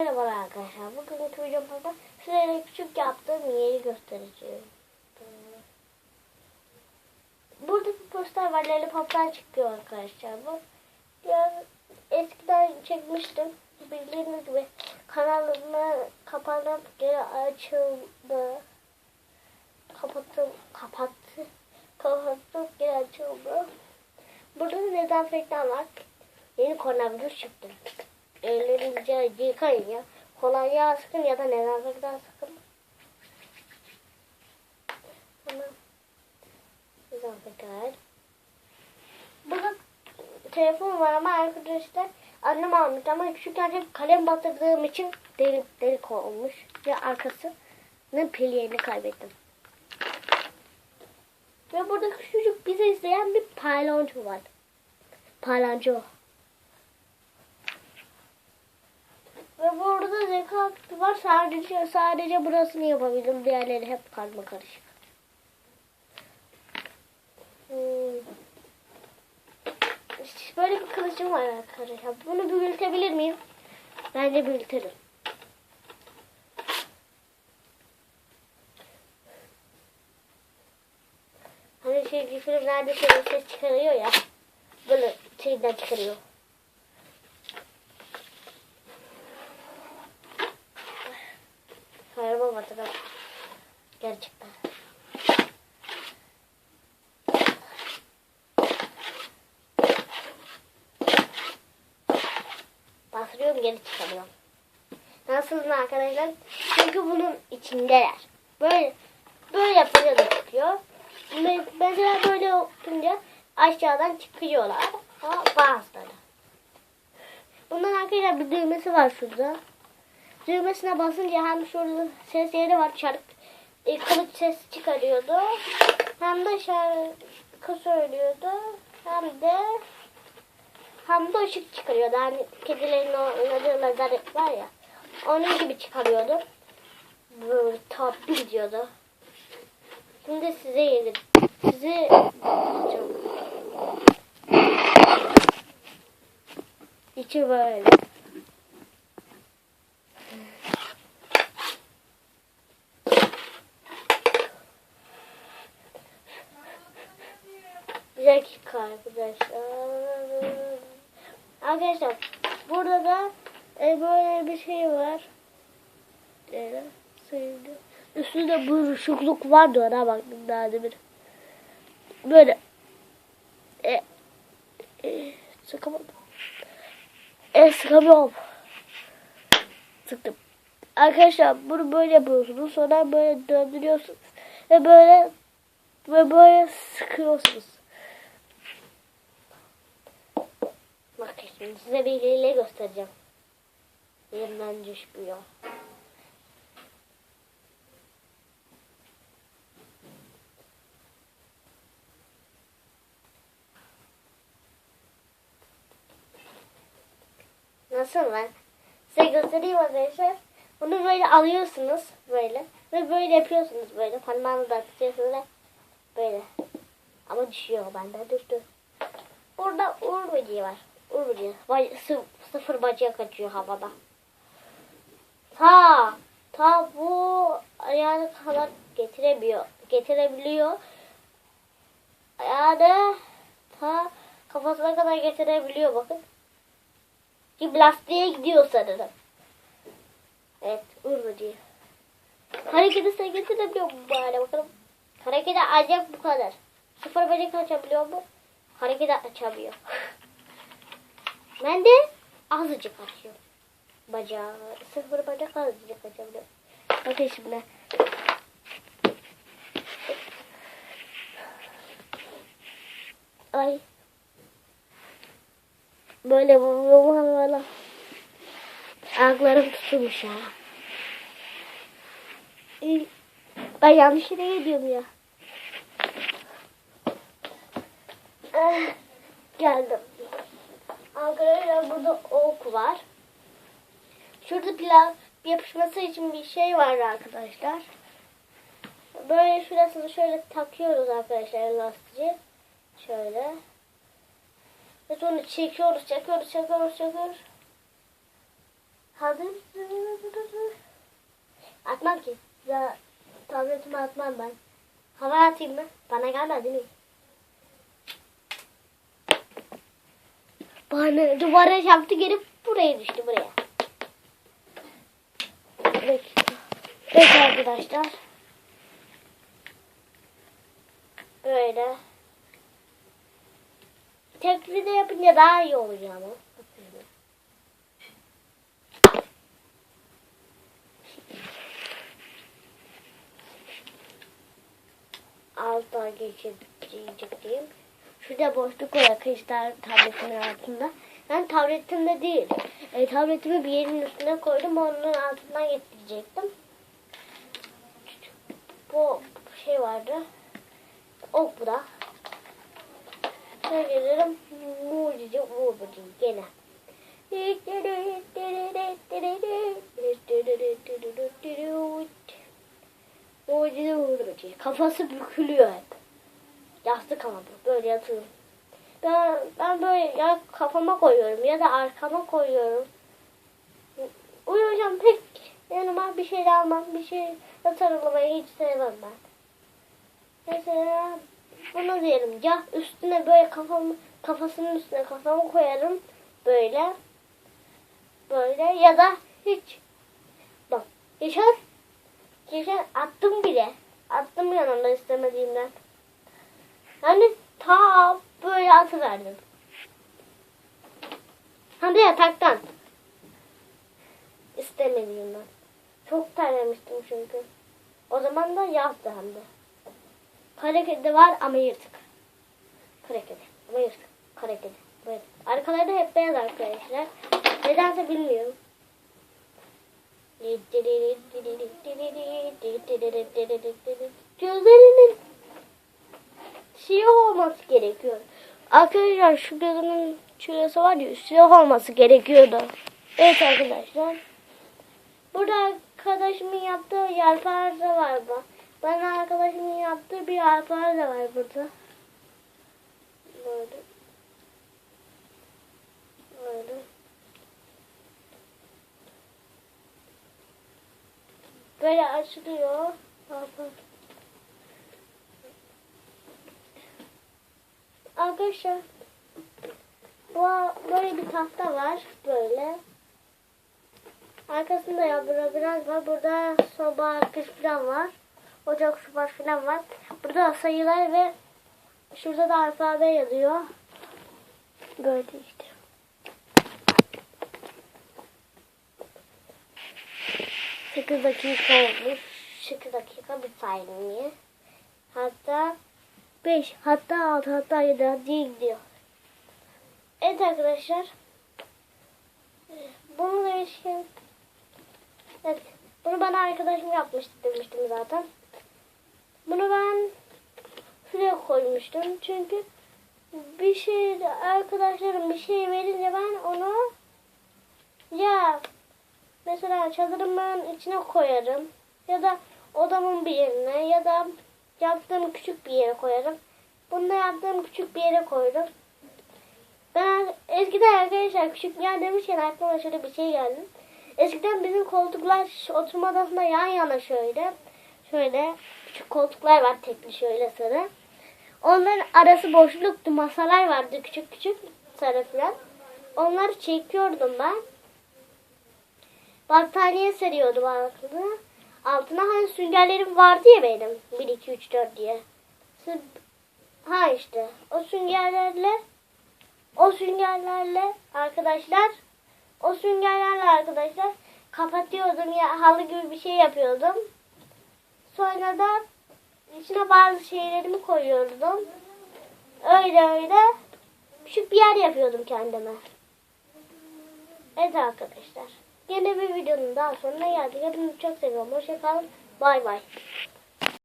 Merhaba arkadaşlar. Bugünkü videomda size küçük yaptığım yeri göstereceğim. Burada bir poster var. Lollipop'tan çıkıyor arkadaşlar. Bu ya eskiden çekmiştim. Bildiğiniz gibi kanalımı kapanıp geri açıldı. Kapattım, kapattı. Kapattım, geri açıldı. Burada da dezenfektan var. Yeni koronavirüs çıktı. Ellerinizi yıkayın ya. Kolonya sıkın ya da dezenfektan sıkın. Tamam. Dezenfektan. Burada telefon var ama arkadaşlar annem almış ama küçükken hep kalem batırdığım için delik delik olmuş. Ve arkasının pil yerini kaybettim. Ve burada küçücük bizi izleyen bir paylanço var. Paylanço. Ve burada zeka akti var. Sadece sadece burasını yapabildim. Diğerleri hep karma karışık. Hmm. Böyle bir kılıcım var arkadaşlar. Bunu büyütebilir miyim? Bence büyüterim. Hani şey filmlerde şöyle ses çıkarıyor ya. Böyle şeyden çıkarıyor. Hayırlı batırım. Gerçekten. Bastırıyorum geri çıkarıyorum. Nasıl arkadaşlar? Çünkü bunun içindeler. Böyle böyle yapınca çıkıyor. Me- Mesela böyle yapınca aşağıdan çıkıyorlar. Ama bazıları. Bundan arkadaşlar bir düğmesi var şurada. Düğmesine basınca hem şurada ses yeri var çarp e, kılıç ses çıkarıyordu. Hem de şarkı söylüyordu. Hem de hem de ışık çıkarıyordu. Hani kedilerin oynadığı lazer var ya. Onun gibi çıkarıyordu. Böyle tatlı gidiyordu. Şimdi size yedim. Size İçi böyle. Bir dakika arkadaşlar. Arkadaşlar burada da e, böyle bir şey var. E, sayıldı. Üstünde buruşukluk vardı ona baktım daha demin. Böyle. E, e, sıkamadım. E, sıkamıyorum. Sıktım. Arkadaşlar bunu böyle yapıyorsunuz. Sonra böyle döndürüyorsunuz. Ve böyle ve böyle sıkıyorsunuz. Bakın şimdi size bir hile göstereceğim. Elimden düşmüyor. Nasıl ben? Size göstereyim arkadaşlar. Bunu böyle alıyorsunuz böyle. Ve böyle yapıyorsunuz böyle. Parmağınızı atıyorsunuz ve böyle. Ama düşüyor benden düştü. Burada uğur var. Böceği. Bay, sı- sıfır bacak kaçıyor havada. Ta ta bu ayağını kadar getiremiyor. Getirebiliyor. Ayağını ta kafasına kadar getirebiliyor bakın. Ki lastiğe gidiyor sanırım. Evet uğur böceği. Hareketi sen getirebiliyor mu bari bakalım. Hareketi ancak bu kadar. Sıfır bacak açabiliyor mu? Hareket açamıyor. ben de azıcık açıyor. Bacağı. Sıfır bacak azıcık açabiliyor. Bakın şimdi. Ay. Böyle vuruyorum böyle. Ayaklarım tutulmuş. İyi. Ben yanlış yere gidiyorum ya. Eh, geldim. Arkadaşlar burada ok var. Şurada pilav yapışması için bir şey var arkadaşlar. Böyle şurasını şöyle takıyoruz arkadaşlar lastiği. Şöyle. Ve sonra çekiyoruz, çekiyoruz, çekiyoruz, çekiyoruz. Hazır. Atmam ki. Ya tabletimi atmam ben. Hava atayım mı? Bana gelmez değil mi? Bana duvara çarptı gelip buraya düştü buraya. Evet. Arkadaşlar. Böyle. Tekli de yapınca daha iyi oluyor ama. Alta geçeceğim. Şurada boşluk var arkadaşlar tabletimin altında. Ben tabletimde değil. E, tabletimi bir yerin üstüne koydum. Onun altından getirecektim. Bu şey vardı. Ok bu da. Şöyle gelirim. Mucize Böceği gene. Mucize Böceği. Kafası bükülüyor. Yastık ama bu. Böyle yatıyor. Ben, ben böyle ya kafama koyuyorum ya da arkama koyuyorum. Uyuyacağım pek yanıma bir şey almam. Bir şey sarılmayı hiç sevmem ben. Mesela bunu diyelim ya üstüne böyle kafamı kafasının üstüne kafamı koyarım böyle böyle ya da hiç bak geçen geçen attım bile attım yanımda istemediğimden yani ta böyle atıverdim hem de yataktan istemediğimden çok terlemiştim çünkü o zaman da yazdı hem de Kara kedi var ama yırtık. Kara kedi ama yırtık. Kara kedi. Böyle. Arkaları da hep beyaz arkadaşlar. Nedense bilmiyorum. Gözlerinin siyah olması gerekiyor. Arkadaşlar şu gözünün şurası var ya siyah olması gerekiyordu. Evet arkadaşlar. Burada arkadaşımın yaptığı yelpaze var bu. Bana arkadaşımın yaptığı bir yelpaze de var burada. Böyle. Böyle. Böyle açılıyor. Bakın. Arkadaşlar böyle bir tahta var böyle. Arkasında ya biraz var. Burada soba arkası falan var. Ocak, Şubat falan var. Burada sayılar ve şurada da alfabe yazıyor. Böyle işte. Sekiz dakika olmuş. Sekiz dakika bir saniye. Hatta beş, hatta altı, hatta yedi, hatta gidiyor. Evet arkadaşlar. Bunu demişken Evet. Bunu bana arkadaşım yapmıştı demiştim zaten. Bunu ben şuraya koymuştum. Çünkü bir şey arkadaşlarım bir şey verince ben onu ya mesela çadırımın içine koyarım ya da odamın bir yerine ya da yaptığım küçük bir yere koyarım. Bunu da yaptığım küçük bir yere koydum. Ben eskiden arkadaşlar küçük yer demişken aklıma şöyle bir şey geldi. Eskiden bizim koltuklar oturma odasında yan yana şöyle. Şöyle küçük koltuklar var tekli şöyle sarı. Onların arası boşluktu. Masalar vardı küçük küçük sarı falan. Onları çekiyordum ben. Battaniye seriyordum altına. Altına hani süngerlerim vardı ya benim. 1, 2, 3, 4 diye. Ha işte. O süngerlerle o süngerlerle arkadaşlar o süngerlerle arkadaşlar kapatıyordum ya halı gibi bir şey yapıyordum. Sonra da içine bazı şeylerimi koyuyordum. Öyle öyle küçük bir yer yapıyordum kendime. Evet arkadaşlar. Yine bir videonun daha sonuna geldik. Hepinizi çok seviyorum. Hoşçakalın. Bay bay.